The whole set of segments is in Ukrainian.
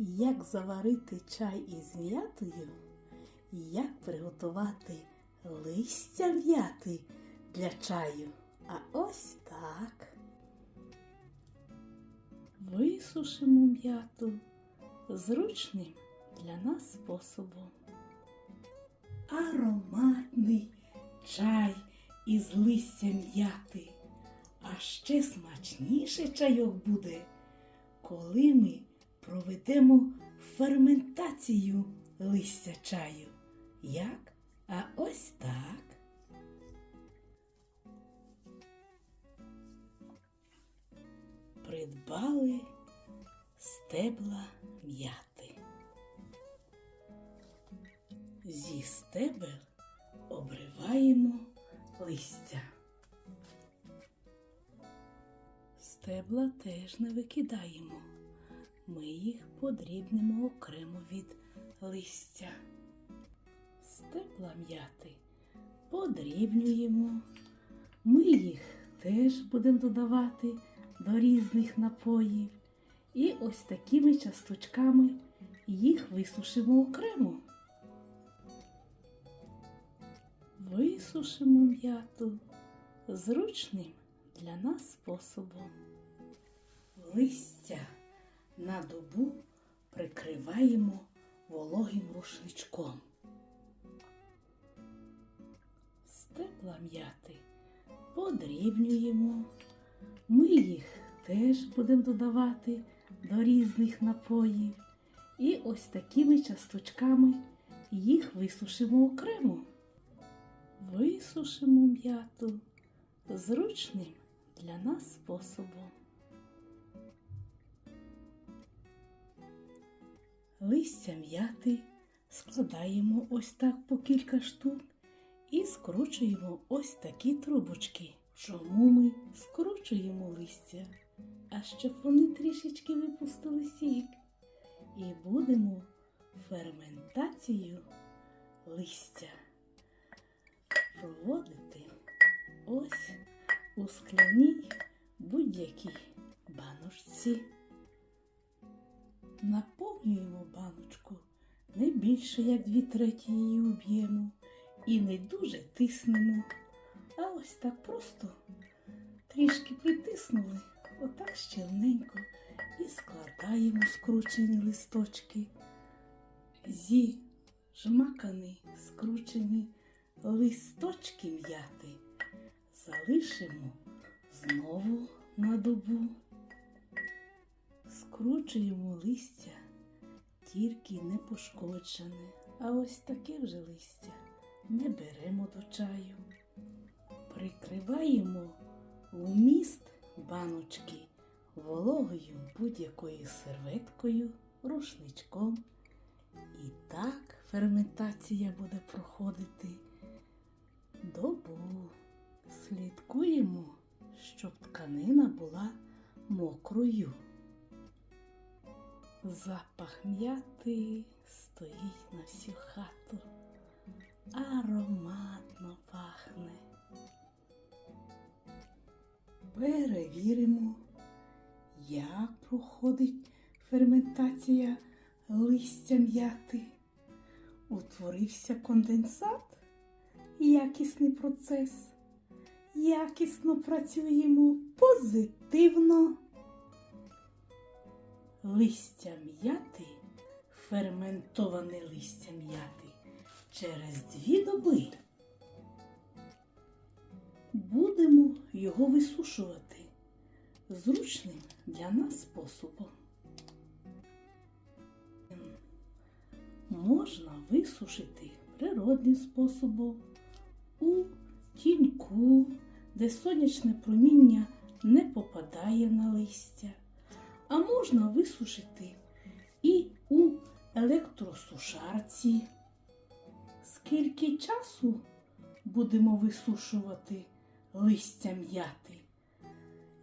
Як заварити чай із м'ятою, як приготувати листя м'яти для чаю. А ось так. Висушимо м'яту зручним для нас способом. Ароматний чай із листя м'яти. А ще смачніше чайок буде, коли ми проведемо ферментацію листя чаю. Як? А ось так. Придбали стебла м'яти. Зі стебел обриваємо листя. Стебла теж не викидаємо. Ми їх подрібнемо окремо від листя. Стебла м'яти подрібнюємо. Ми їх теж будемо додавати до різних напоїв. І ось такими часточками їх висушимо окремо. Висушимо м'яту зручним для нас способом. Листя на добу прикриваємо вологим рушничком. Стебла м'яти подрібнюємо. Ми їх теж будемо додавати до різних напоїв. І ось такими часточками їх висушимо окремо. Висушимо м'яту зручним для нас способом. Листя м'яти складаємо ось так по кілька штук і скручуємо ось такі трубочки. Чому ми скручуємо листя? А щоб вони трішечки випустили сік. І будемо ферментацію листя проводити ось у скляній будь-якій баночці. Наповнюємо баночку не більше як дві треті її об'єму і не дуже тиснемо. А ось так просто трішки притиснули, отак щільненько і складаємо скручені листочки. Зі жмакані скручені листочки м'яти залишимо знову на добу. Скручуємо листя тільки не пошкоджене, а ось таке вже листя не беремо до чаю. Прикриваємо вміст баночки вологою будь-якою серветкою, рушничком. І так ферментація буде проходити добу. Слідкуємо, щоб тканина була мокрою. Запах м'яти стоїть на всю хату. Ароматно пахне. Перевіримо, як проходить ферментація листя м'яти. Утворився конденсат, якісний процес. Якісно працюємо позитивно. Листя м'яти, ферментоване листя м'яти через дві доби. Будемо його висушувати зручним для нас способом. Можна висушити природним способом у тіньку, де сонячне проміння не попадає на листя. А можна висушити і у електросушарці. Скільки часу будемо висушувати листя м'яти?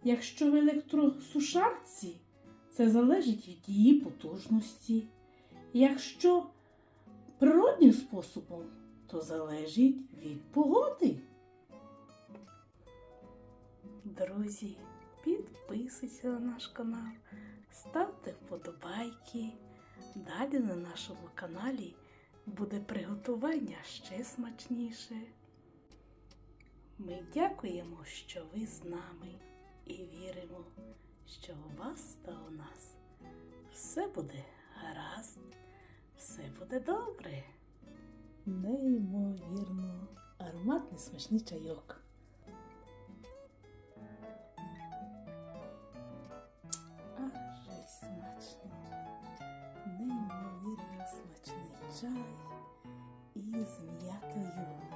Якщо в електросушарці, це залежить від її потужності. Якщо природним способом, то залежить від погоди. Друзі, підписуйтесь на наш канал, ставте вподобайки, Далі на нашому каналі буде приготування ще смачніше. Ми дякуємо, що ви з нами і віримо, що у вас та у нас все буде гаразд, все буде добре. Неймовірно, ароматний смачний чайок. Чай із м'ятою.